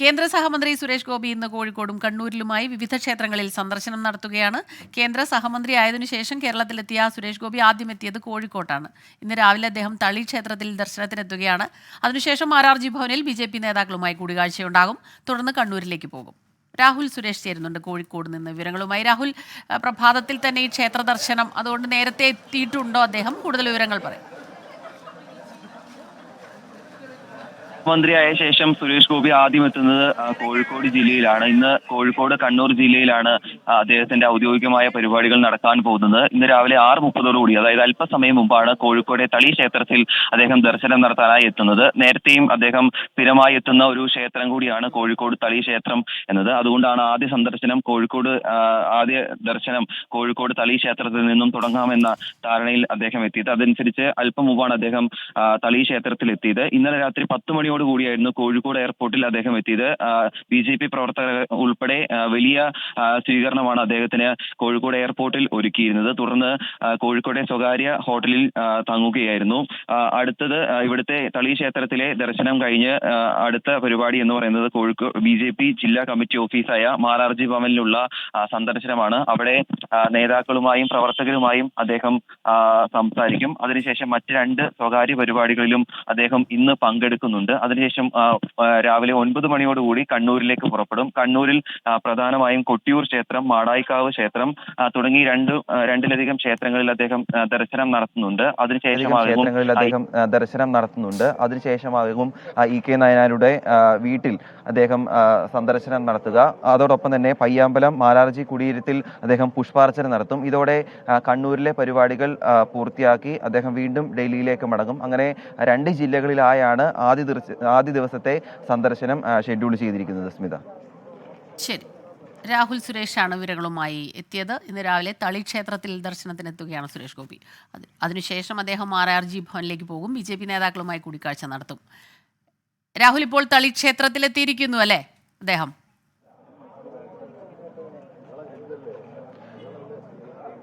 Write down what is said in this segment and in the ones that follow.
കേന്ദ്ര സഹമന്ത്രി സുരേഷ് ഗോപി ഇന്ന് കോഴിക്കോടും കണ്ണൂരിലുമായി വിവിധ ക്ഷേത്രങ്ങളിൽ സന്ദർശനം നടത്തുകയാണ്. കേന്ദ്ര സഹമന്ത്രി ആയതിനു ശേഷം കേരളത്തിലെത്തിയ സുരേഷ് ഗോപി ആദ്യം എത്തിയത് കോഴിക്കോട്ടാണ്. ഇന്ന് രാവിലെ അദ്ദേഹം തളി ക്ഷേത്രത്തിൽ ദർശനത്തിനെത്തുകയാണ്. അതിനുശേഷം മാരാർജി ഭവനിൽ ബി ജെ പി നേതാക്കളുമായി കൂടിക്കാഴ്ചയുണ്ടാകും. തുടർന്ന് കണ്ണൂരിലേക്ക് പോകും. രാഹുൽ സുരേഷ് ചേരുന്നുണ്ട് കോഴിക്കോട് നിന്ന് വിവരങ്ങളുമായി. രാഹുൽ പ്രഭാതത്തിൽ തന്നെ ഈ ക്ഷേത്ര ദർശനം അതുകൊണ്ട് നേരത്തെ എത്തിയിട്ടുണ്ടോ അദ്ദേഹം? കൂടുതൽ വിവരങ്ങൾ പറയും. മന്ത്രിയായ ശേഷം സുരേഷ് ഗോപി ആദ്യം എത്തുന്നത് കോഴിക്കോട് ജില്ലയിലാണ്. ഇന്ന് കോഴിക്കോട് കണ്ണൂർ ജില്ലയിലാണ് അദ്ദേഹത്തിന്റെ ഔദ്യോഗികമായ പരിപാടികൾ നടക്കാൻ പോകുന്നത്. ഇന്ന് രാവിലെ ആറ് മുപ്പതോടുകൂടി അതായത് അല്പസമയം മുമ്പാണ് കോഴിക്കോടെ തളി ക്ഷേത്രത്തിൽ അദ്ദേഹം ദർശനം നടത്താനായി എത്തുന്നത്. നേരത്തെയും അദ്ദേഹം സ്ഥിരമായി എത്തുന്ന ഒരു ക്ഷേത്രം കൂടിയാണ് കോഴിക്കോട് തളി ക്ഷേത്രം എന്നത്. അതുകൊണ്ടാണ് ആദ്യ സന്ദർശനം കോഴിക്കോട് ആദ്യ ദർശനം കോഴിക്കോട് തളി ക്ഷേത്രത്തിൽ നിന്നും തുടങ്ങാമെന്ന ധാരണയിൽ അദ്ദേഹം എത്തിയത്. അതനുസരിച്ച് അല്പം മുമ്പാണ് അദ്ദേഹം തളി ക്ഷേത്രത്തിൽ എത്തിയത് ഇന്നലെ രാത്രി പത്ത് മണിയോട് കൂടിയായിരുന്നു കോഴിക്കോട് എയർപോർട്ടിൽ അദ്ദേഹം എത്തിയത്. ബി ജെ പി പ്രവർത്തകർ ഉൾപ്പെടെ വലിയ സ്വീകരണമാണ് അദ്ദേഹത്തിന് കോഴിക്കോട് എയർപോർട്ടിൽ ഒരുക്കിയിരുന്നത്. തുടർന്ന് കോഴിക്കോട്ടെ സ്വകാര്യ ഹോട്ടലിൽ തങ്ങുകയായിരുന്നു. അടുത്തത് ഇവിടുത്തെ തളി ക്ഷേത്രത്തിലെ ദർശനം കഴിഞ്ഞ് അടുത്ത പരിപാടി എന്ന് പറയുന്നത് കോഴിക്കോട് ബി ജില്ലാ കമ്മിറ്റി ഓഫീസായ മാരാർജി ഭവനിലുള്ള സന്ദർശനമാണ്. അവിടെ നേതാക്കളുമായും പ്രവർത്തകരുമായും അദ്ദേഹം സംസാരിക്കും. അതിനുശേഷം മറ്റ് രണ്ട് സ്വകാര്യ പരിപാടികളിലും അദ്ദേഹം ഇന്ന് പങ്കെടുക്കുന്നുണ്ട്. അതിനുശേഷം രാവിലെ ഒൻപത് മണിയോടുകൂടി കണ്ണൂരിലേക്ക് പുറപ്പെടും. കണ്ണൂരിൽ പ്രധാനമായും കൊട്ടിയൂർ ക്ഷേത്രം മാടായിക്കാവ് ക്ഷേത്രം തുടങ്ങി രണ്ട് രണ്ടിലധികം ക്ഷേത്രങ്ങളിൽ അദ്ദേഹം ദർശനം നടത്തുന്നുണ്ട്. അതിനുശേഷം അതിനുശേഷമാകും ക്ഷേത്രങ്ങളിൽ അദ്ദേഹം ദർശനം നടത്തുന്നുണ്ട്. അതിനുശേഷം അദ്ദേഹം ഇ കെ നായനാരുടെ വീട്ടിൽ അദ്ദേഹം സന്ദർശനം നടത്തുക. അതോടൊപ്പം തന്നെ പയ്യാമ്പലം മാലാർജി കുടിയിരുത്തിൽ അദ്ദേഹം പുഷ്പാർച്ചന നടത്തും. ഇതോടെ കണ്ണൂരിലെ പരിപാടികൾ പൂർത്തിയാക്കി അദ്ദേഹം വീണ്ടും ഡൽഹിയിലേക്ക് മടങ്ങും. അങ്ങനെ രണ്ട് ജില്ലകളിലായാണ് ആദ്യ ആദ്യ ദിവസത്തെ സന്ദർശനം ഷെഡ്യൂൾ ചെയ്തിരിക്കുന്നത് സ്മിത. ശരി. രാഹുൽ സുരേഷ് ആണ് വിവരങ്ങളുമായി എത്തിയത്. ഇന്ന് രാവിലെ തളി ക്ഷേത്രത്തിൽ ദർശനത്തിനെത്തുകയാണ് സുരേഷ് ഗോപി. അതിനുശേഷം അദ്ദേഹം ആർ ആർ ജി ഭവനിലേക്ക് പോകും. ബി ജെ പി നേതാക്കളുമായി കൂടിക്കാഴ്ച നടത്തും. രാഹുൽ ഇപ്പോൾ തളി ക്ഷേത്രത്തിലെത്തിയിരിക്കുന്നു അല്ലേ? അദ്ദേഹം.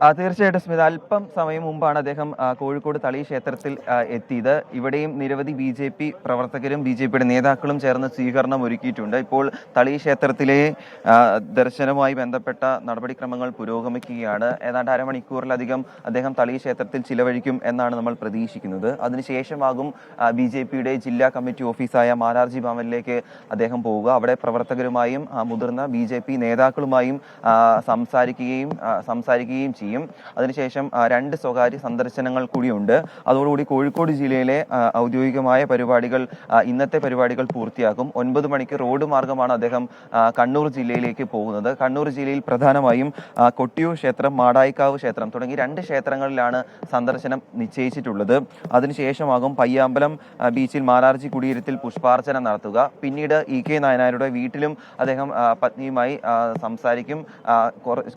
തീർച്ചയായിട്ടും സ്മിത. അല്പം സമയം മുമ്പാണ് അദ്ദേഹം കോഴിക്കോട് തളി ക്ഷേത്രത്തിൽ എത്തിയത്. ഇവിടെയും നിരവധി ബി ജെ പി പ്രവർത്തകരും ബി ജെ പിയുടെ നേതാക്കളും ചേർന്ന് സ്വീകരണം ഒരുക്കിയിട്ടുണ്ട്. ഇപ്പോൾ തളി ക്ഷേത്രത്തിലെ ദർശനവുമായി ബന്ധപ്പെട്ട നടപടിക്രമങ്ങൾ പുരോഗമിക്കുകയാണ്. ഏതാണ്ട് അരമണിക്കൂറിലധികം അദ്ദേഹം തളി ക്ഷേത്രത്തിൽ ചിലവഴിക്കും എന്നാണ് നമ്മൾ പ്രതീക്ഷിക്കുന്നത്. അതിനുശേഷമാകും ബി ജെ പിയുടെ ജില്ലാ കമ്മിറ്റി ഓഫീസായ മാരാർജി ഭവനിലേക്ക് അദ്ദേഹം പോവുക. അവിടെ പ്രവർത്തകരുമായും മുതിർന്ന ബി ജെ പി നേതാക്കളുമായും സംസാരിക്കുകയും സംസാരിക്കുകയും ചെയ്യും. അതിനുശേഷം ആ, രണ്ട് സ്വകാര്യ സന്ദർശനങ്ങൾ കൂടിയുണ്ട്. അതോടുകൂടി കോഴിക്കോട് ജില്ലയിലെ ഔദ്യോഗികമായ പരിപാടികൾ ഇന്നത്തെ പരിപാടികൾ പൂർത്തിയാക്കും. ഒൻപത് മണിക്ക് റോഡ് മാർഗമാണ് അദ്ദേഹം കണ്ണൂർ ജില്ലയിലേക്ക് പോകുന്നത്. കണ്ണൂർ ജില്ലയിൽ പ്രധാനമായും കൊട്ടിയൂർ ക്ഷേത്രം മാടായിക്കാവ് ക്ഷേത്രം തുടങ്ങി രണ്ട് ക്ഷേത്രങ്ങളിലാണ് സന്ദർശനം നിശ്ചയിച്ചിട്ടുള്ളത്. അതിനുശേഷമാകും പയ്യാമ്പലം ബീച്ചിൽ മാലാർജി കുടിയിരുത്തിൽ പുഷ്പാർച്ചന നടത്തുക. പിന്നീട് ഇ കെ നായനാരുടെ വീട്ടിലും അദ്ദേഹം പത്നിയുമായി സംസാരിക്കും.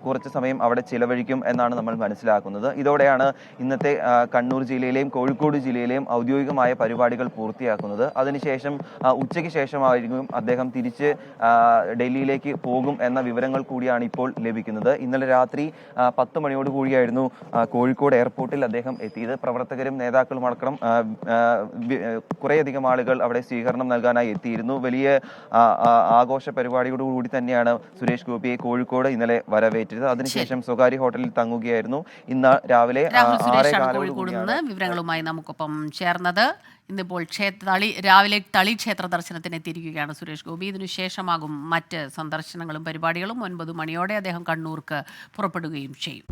കുറച്ച് സമയം അവിടെ ചിലവഴിക്കും എന്നാണ് നമ്മൾ മനസ്സിലാക്കുന്നത്. ഇതോടെയാണ് ഇന്നത്തെ കണ്ണൂർ ജില്ലയിലെയും കോഴിക്കോട് ജില്ലയിലെയും ഔദ്യോഗികമായ പരിപാടികൾ പൂർത്തിയാക്കുന്നത്. അതിനുശേഷം ഉച്ചയ്ക്ക് ശേഷമായിരിക്കും അദ്ദേഹം തിരിച്ച് ഡൽഹിയിലേക്ക് പോകും എന്ന വിവരങ്ങൾ കൂടിയാണ് ഇപ്പോൾ ലഭിക്കുന്നത്. ഇന്നലെ രാത്രി പത്ത് മണിയോട് കൂടിയായിരുന്നു കോഴിക്കോട് എയർപോർട്ടിൽ അദ്ദേഹം എത്തിയത്. പ്രവർത്തകരും നേതാക്കളും അടക്കം കുറേയധികം ആളുകൾ അവിടെ സ്വീകരണം നൽകാനായി എത്തിയിരുന്നു. വലിയ ആഘോഷ പരിപാടിയോടുകൂടി തന്നെയാണ് സുരേഷ് ഗോപിയെ കോഴിക്കോട് ഇന്നലെ വരവേറ്റത്. അതിനുശേഷം സ്വകാര്യ ഹോട്ടലിൽ തങ്ങുകയായിരുന്നു ഇന്ന് രാവിലെ രാഹുൽ ആറേ സുരേഷാണ് കോഴിക്കോട് നിന്ന് വിവരങ്ങളുമായി നമുക്കൊപ്പം ചേർന്നത്. ഇന്നിപ്പോൾ ക്ഷേത്ര തളി രാവിലെ തളി ക്ഷേത്ര ദർശനത്തിന് എത്തിയിരിക്കുകയാണ് സുരേഷ് ഗോപി. ഇതിനുശേഷമാകും മറ്റ് സന്ദർശനങ്ങളും പരിപാടികളും. ഒൻപത് മണിയോടെ അദ്ദേഹം കണ്ണൂർക്ക് പുറപ്പെടുകയും ചെയ്യും.